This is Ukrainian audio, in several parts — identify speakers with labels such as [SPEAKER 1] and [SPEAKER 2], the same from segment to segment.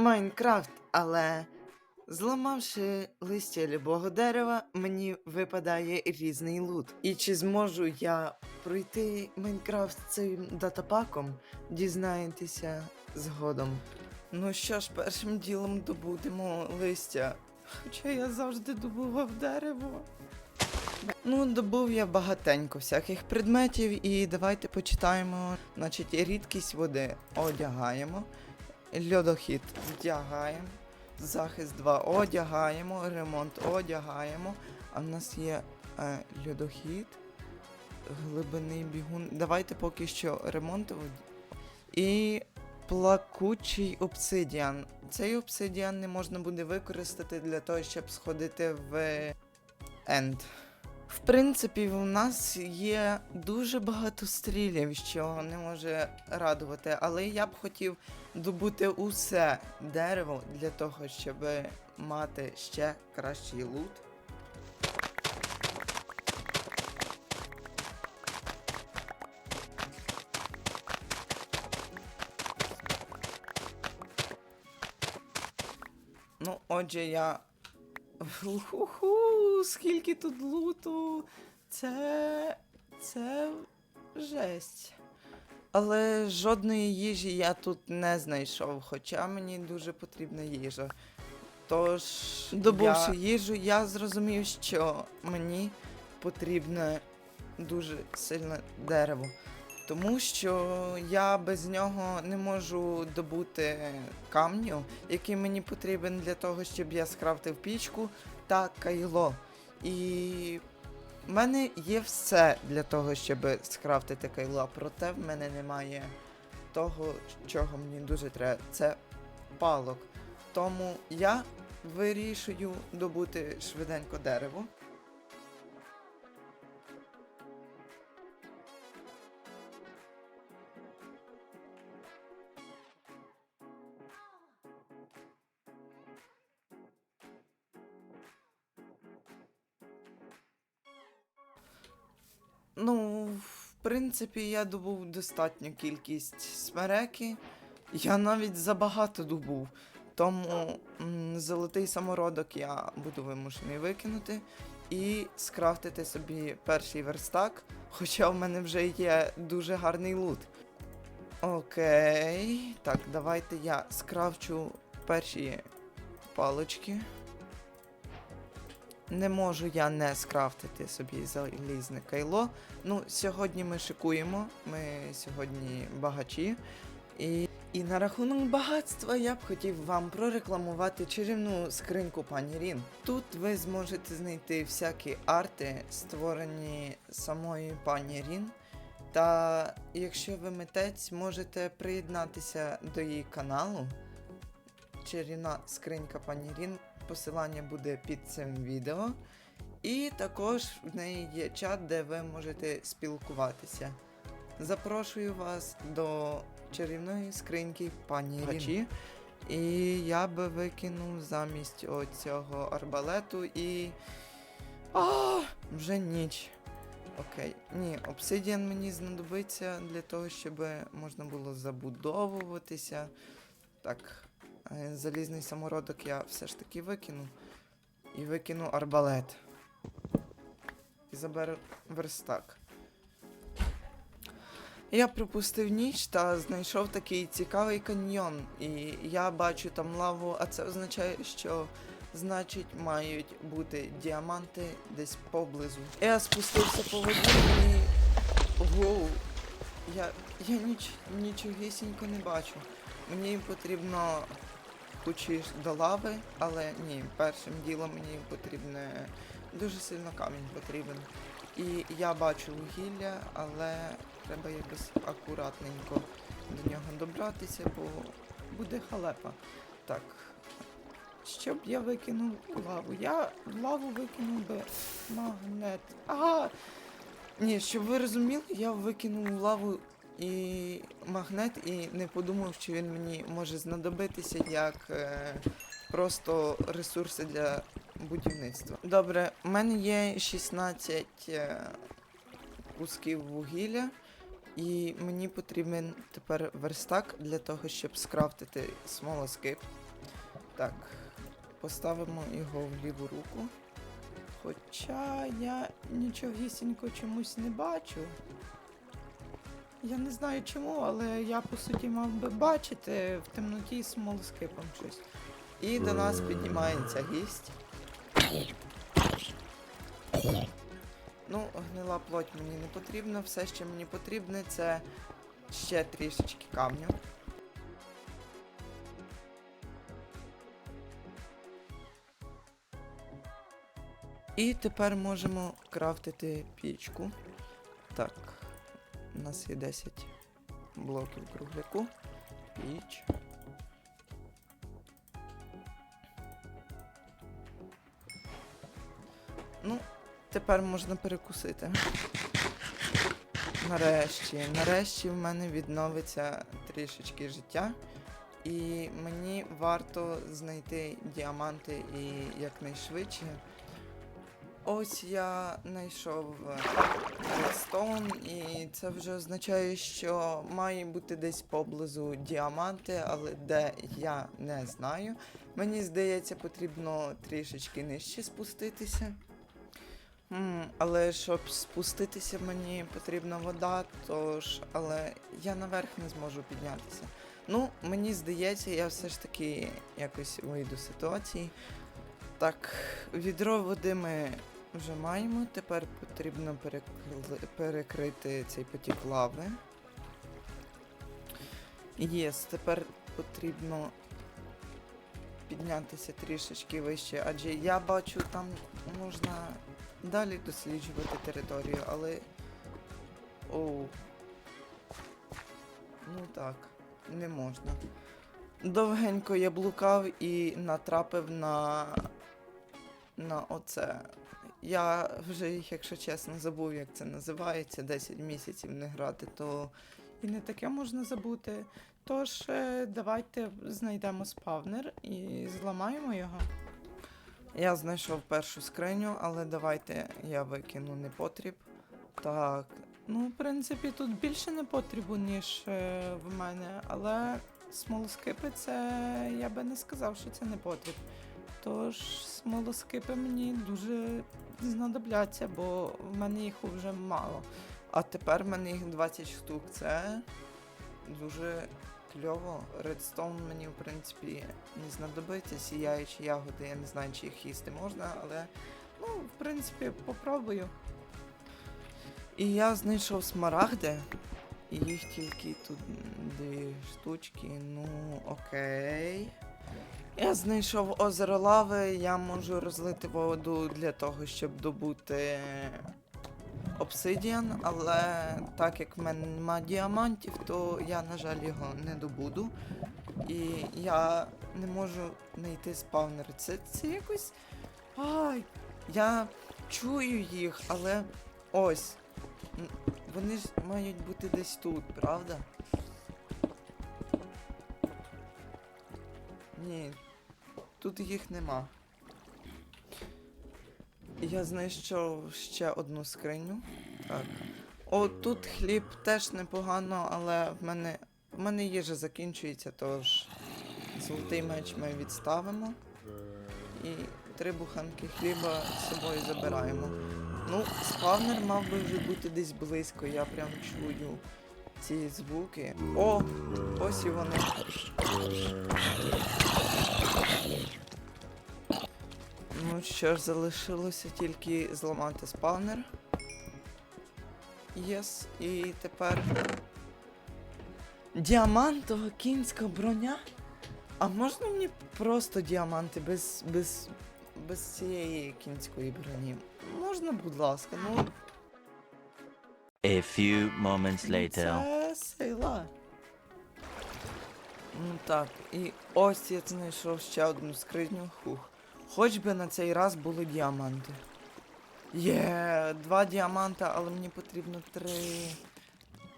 [SPEAKER 1] Майнкрафт, але зламавши листя любого дерева, мені випадає різний лут. І чи зможу я пройти Майнкрафт цим датапаком, дізнаєтеся згодом. Ну що ж, першим ділом добудемо листя. Хоча я завжди добував дерево. Ну, добув я багатенько всяких предметів, і давайте почитаємо. Значить, рідкість води одягаємо. Льодохід вдягаємо. Захист 2 одягаємо. Ремонт одягаємо. А в нас є е, льодохід. Глибинний бігун. Давайте поки що ремонт. І плакучий обсидіан. Цей обсидіан не можна буде використати для того, щоб сходити в енд. В принципі, у нас є дуже багато стрілів, що не може радувати, але я б хотів добути усе дерево для того, щоб мати ще кращий лут. Ну, отже, я. Ху-ху, скільки тут луту. Це. Це жесть. Але жодної їжі я тут не знайшов, хоча мені дуже потрібна їжа. Тож, добувши їжу, я зрозумів, що мені потрібне дуже сильне дерево. Тому що я без нього не можу добути камню, який мені потрібен для того, щоб я скрафтив пічку та кайло. І в мене є все для того, щоб скрафтити кайло, проте в мене немає того, чого мені дуже треба. Це палок. Тому я вирішую добути швиденько дерево. Ну, в принципі, я добув достатню кількість смереки. Я навіть забагато добув. Тому м, золотий самородок я буду вимушений викинути і скрафтити собі перший верстак, хоча в мене вже є дуже гарний лут. Окей. Так, давайте я скрафчу перші палочки. Не можу я не скрафтити собі залізне кайло. Ну, сьогодні ми шикуємо, ми сьогодні багачі. І, і на рахунок багатства я б хотів вам прорекламувати чарівну скриньку пані Рін. Тут ви зможете знайти всякі арти, створені самою пані Рін. Та якщо ви митець, можете приєднатися до її каналу. Чарівна скринька пані Рін. Посилання буде під цим відео. І також в неї є чат, де ви можете спілкуватися. Запрошую вас до чарівної скриньки пані Рін. І я би викинув замість оцього арбалету і. А, вже ніч. Окей. Ні, обсидіан мені знадобиться для того, щоб можна було забудовуватися. Так, залізний самородок я все ж таки викину. І викину арбалет. І заберу верстак. Я пропустив ніч та знайшов такий цікавий каньйон. І я бачу там лаву, а це означає, що значить мають бути діаманти десь поблизу. Я спустився по воді і. Воу. Я, я ніч, нічогісінько не бачу. Мені потрібно кучі до лави, але ні, першим ділом мені потрібне дуже сильно камінь потрібен. І я бачу вугілля, але треба якось акуратненько до нього добратися, бо буде халепа. Так. Щоб я викинув лаву. Я лаву викинув би магнет. Ага! Ні, щоб ви розуміли, я викинув лаву і магнет і не подумав, що він мені може знадобитися як е, просто ресурси для будівництва. Добре, у мене є 16 е, кусків вугілля, і мені потрібен тепер верстак для того, щоб скрафтити смолоскип. Так, поставимо його в ліву руку. Хоча я нічогісінько чомусь не бачу. Я не знаю чому, але я по суті мав би бачити в темноті з смолоскипом щось. І до нас піднімається гість. Ну, гнила плоть мені не потрібна. Все, що мені потрібне, це ще трішечки камню. І тепер можемо крафтити пічку. Так, у нас є 10 блоків кругляку. Піч. Ну, тепер можна перекусити. Нарешті, нарешті в мене відновиться трішечки життя. І мені варто знайти діаманти і якнайшвидше. Ось я знайшов Redstone, і це вже означає, що має бути десь поблизу діаманти, але де я не знаю. Мені здається, потрібно трішечки нижче спуститися. Але щоб спуститися, мені потрібна вода, тож, але я наверх не зможу піднятися. Ну, мені здається, я все ж таки якось вийду з ситуації. Так, відро води ми вже маємо. Тепер потрібно перекрити цей потік лави. Єс, тепер потрібно піднятися трішечки вище, адже я бачу, там можна далі досліджувати територію, але. Оу. Ну так, не можна. Довгенько я блукав і натрапив на. На оце. Я вже, їх, якщо чесно, забув, як це називається, 10 місяців не грати, то і не таке можна забути. Тож, е, давайте знайдемо спавнер і зламаємо його. Я знайшов першу скриню, але давайте я викину непотріб. Так. Ну, в принципі, тут більше непотрібу, ніж е, в мене, але смолоскипи це. я би не сказав, що це непотріб. Тож смолоскипи мені дуже знадобляться, бо в мене їх вже мало. А тепер в мене їх 20 штук. Це дуже кльово. Редстоун мені, в принципі, не знадобиться. Сіяючі ягоди, я не знаю, чи їх їсти можна, але ну, в принципі, попробую. І я знайшов смарагди. І їх тільки тут дві штучки. Ну, окей. Я знайшов озеро лави, я можу розлити воду для того, щоб добути обсидіан, але так як в мене нема діамантів, то я, на жаль, його не добуду. І я не можу знайти спавнер. Це, це якось. Ай! Я чую їх, але ось. Вони ж мають бути десь тут, правда? Ні, тут їх нема. Я знайшов ще одну скриню. Так. О, тут хліб теж непогано, але в мене. В мене їжа закінчується, тож золотий меч ми відставимо. І три буханки хліба з собою забираємо. Ну, спавнер мав би вже бути десь близько, я прям чую ці звуки. О! Ось і вони. Ну що ж, залишилося тільки зламати спавнер. Єс, і тепер. Діамантова кінська броня? А можна мені просто діаманти без. без. без цієї кінської броні? Можна, будь ласка, ну.
[SPEAKER 2] A few moments later.
[SPEAKER 1] Це. Ну так, і ось я знайшов ще одну скриню. Хух. Хоч би на цей раз були діаманти. Є, два діаманта, але мені потрібно три.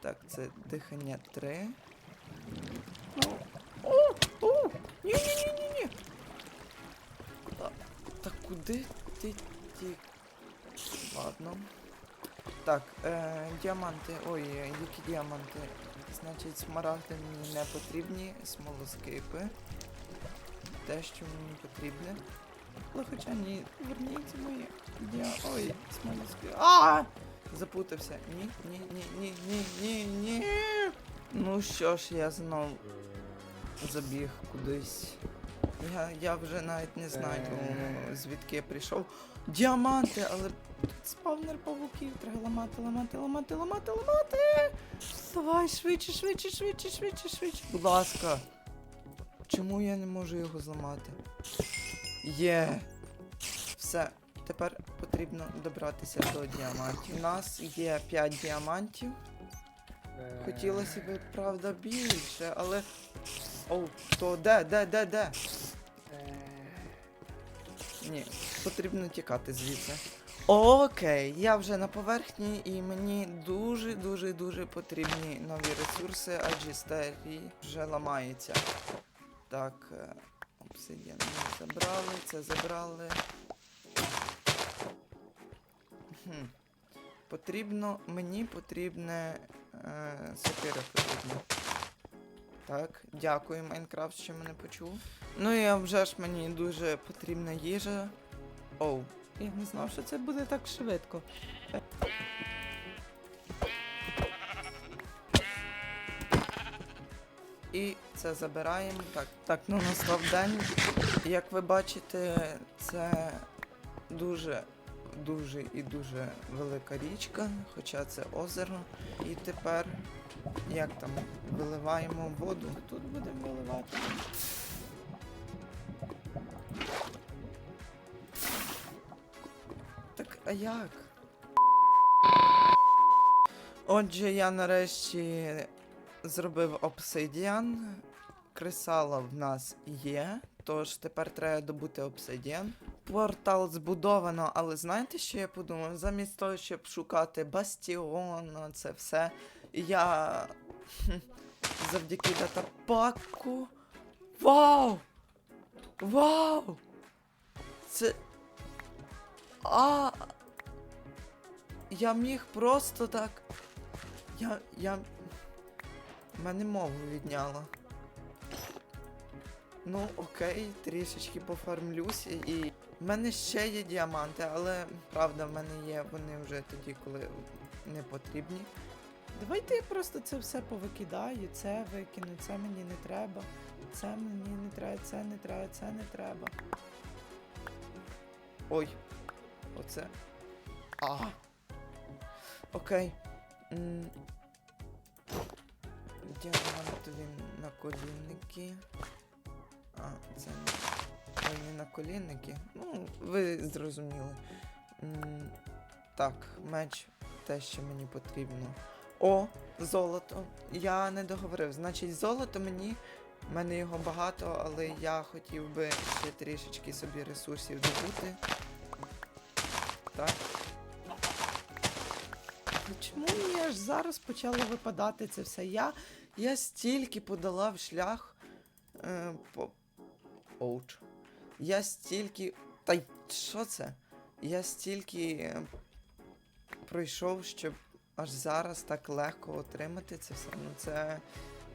[SPEAKER 1] Так, це дихання три. Ну. О! О! Ні-ні-ні-ні-ні! Та, куди ти тік? Ладно. Так, е, діаманти. Ой, які діаманти? Значить, смарагди мені не потрібні, смолоскипи. те, що мені потрібне. Але хоча ні, верніться мої. Я. Ой, смолоски. А! Запутався. Ні, ні, ні, ні, ні, ні, ні. Ну що ж, я знов забіг кудись. Я, я вже навіть не знаю, звідки я прийшов. Діаманти, але спавнер павуків. Треба ламати, ламати, ламати, ламати, ламати. Давай, швидше, швидше, швидше, швидше, швидше. Будь ласка. Чому я не можу його зламати? Є. Все. Тепер потрібно добратися до діамантів. У нас є 5 діамантів. Хотілося б, правда, більше, але. Оу, то де, де, де, де? Ні, потрібно тікати звідси. Окей, я вже на поверхні і мені дуже дуже потрібні нові ресурси, адже старі вже ламаються. Так, е, обсидіан ми забрали, це забрали. Хм. Потрібно, мені потрібне е, сокира потрібна. Так, дякую, Майнкрафт, що мене почув. Ну і вже ж мені дуже потрібна їжа. Оу, я не знав, що це буде так швидко. І це забираємо. Так, так, ну настав день. Як ви бачите, це дуже, дуже і дуже велика річка, хоча це озеро. І тепер як там виливаємо воду. Тут будемо виливати. А як? Отже, я нарешті зробив обсидіан. Кресала в нас є, тож тепер треба добути обсидіан. Портал збудовано, але знаєте, що я подумав? Замість того, щоб шукати бастіон, це все, я завдяки датапаку. Вау! Вау! Це. А. Я міг просто так. Я. я. Мене мову відняло. Ну, окей, трішечки пофармлюся і. В мене ще є діаманти, але правда в мене є вони вже тоді, коли не потрібні. Давайте я просто це все повикидаю, це викину, це мені не треба, це мені не треба, це не треба, це не треба. Ой. Оце. А. Окей. М. Діамантові наколінники. А, це не. Ой, не наколінники. Ну, ви зрозуміли. Так, меч те, що мені потрібно. О, золото. Я не договорив. Значить, золото мені. в мене його багато, але я хотів би ще трішечки собі ресурсів добути. Чому мені аж зараз почало випадати це все? Я, я стільки подолав шлях. Е, по... Оуч. Я стільки. Та й що це? Я стільки е, пройшов, щоб аж зараз так легко отримати це все. Ну це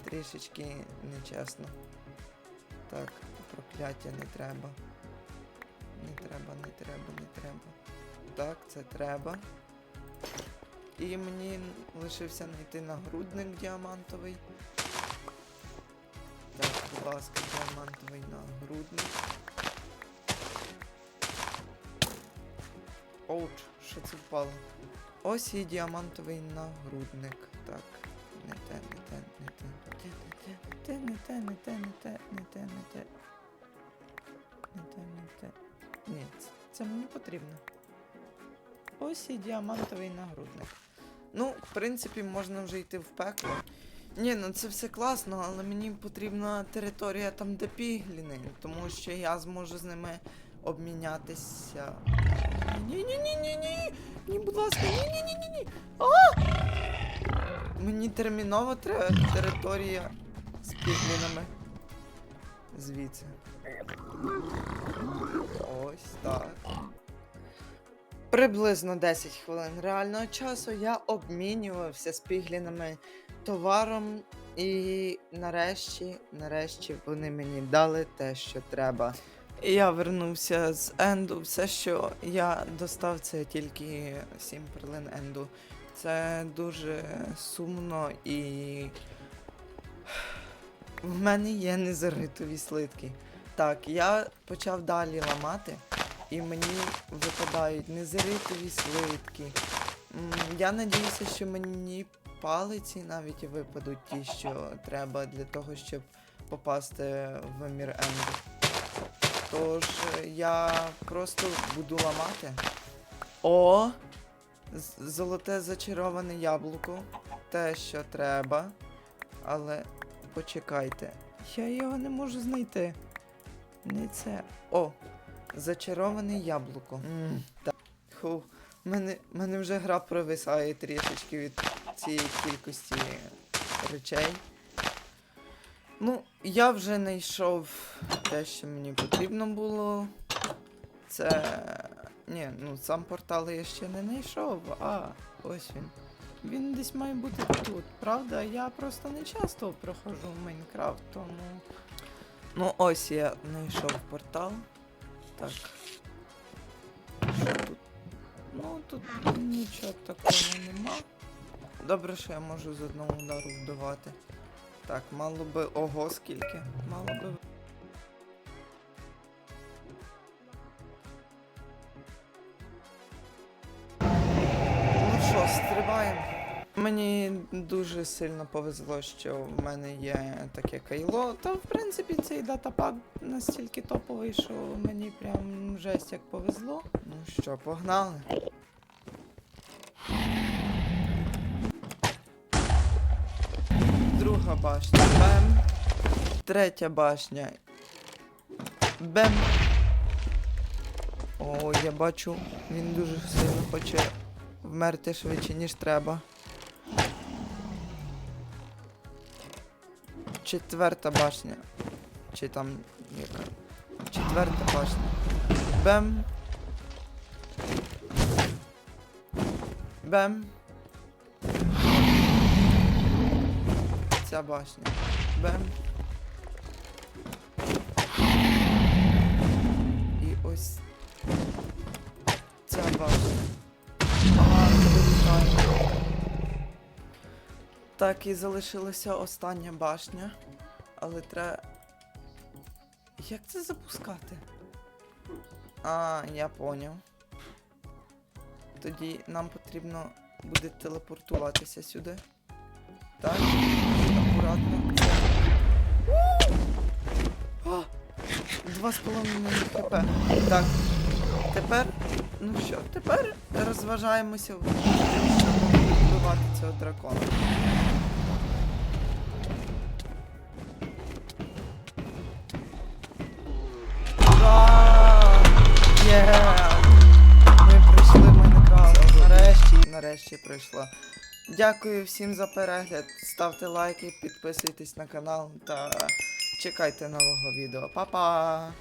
[SPEAKER 1] трішечки нечесно. Так, прокляття не треба. Не треба, не треба, не треба. Так, це треба. І мені лишився знайти нагрудник діамантовий. Так, будь ласка, діамантовий нагрудник. Оуч, що це впало? Ось і діамантовий нагрудник. Так, не те, не те, не те, не те, не те, не те, не те, не те, не те. Не те, не те. Ні, це, це мені потрібно. Ось і діамантовий нагрудник. Ну, в принципі, можна вже йти в пекло. Ні, ну це все класно, але мені потрібна територія там, де пігліни, тому що я зможу з ними обмінятися. Ні, ні, будь ласка, ні, ні, ні, ні, ні. А! Мені терміново треба територія з піглінами. Звідси. Ось так. Приблизно 10 хвилин реального часу я обмінювався з піглінами товаром І нарешті, нарешті вони мені дали те, що треба. Я вернувся з Енду. Все, що я достав, це тільки 7 перлин Енду. Це дуже сумно і. В мене є незаритові слитки. Так, я почав далі ламати, і мені випадають незаритові слитки. Я надіюся, що мені палиці навіть випадуть ті, що треба для того, щоб попасти в мір Енду. Тож я просто буду ламати. О! Золоте зачароване яблуко. Те, що треба. Але почекайте. Я його не можу знайти. Не це. О! Зачароване яблуко. м так. Ху. Мене, мене вже гра провисає трішечки від цієї кількості речей. Ну, я вже знайшов те, що мені потрібно було. Це. Ні, ну сам портал я ще не знайшов, а ось він. Він десь має бути тут. Правда, я просто не часто проходжу в Майнкрафт, тому. Ну, ось я знайшов портал. Так. Що тут? Ну, тут нічого такого нема. Добре, що я можу з одного удару вбивати. Так, мало би. Ого, скільки. Мало би. Ну що, стрибаємо. Мені дуже сильно повезло, що в мене є таке кайло. Та в принципі цей датапак настільки топовий, що мені прям жесть як повезло. Ну що, погнали. Друга башня. Бем. Третя башня. Бем. О, я бачу, він дуже сильно хоче вмерти швидше, ніж треба. Четверта башня. Чи там яка? Четверта башня. Бем. Бем. Ця башня. Бем. І ось ця башня. Так, і залишилася остання башня. Але треба. Як це запускати? А, я поняв. Тоді нам потрібно буде телепортуватися сюди. Так, акуратно. Два з половиною хп. Так. Тепер. Ну що, тепер розважаємося в вбивати цього дракона. Нарешті, прийшло. Дякую всім за перегляд. Ставте лайки, підписуйтесь на канал та чекайте нового відео. Па-па!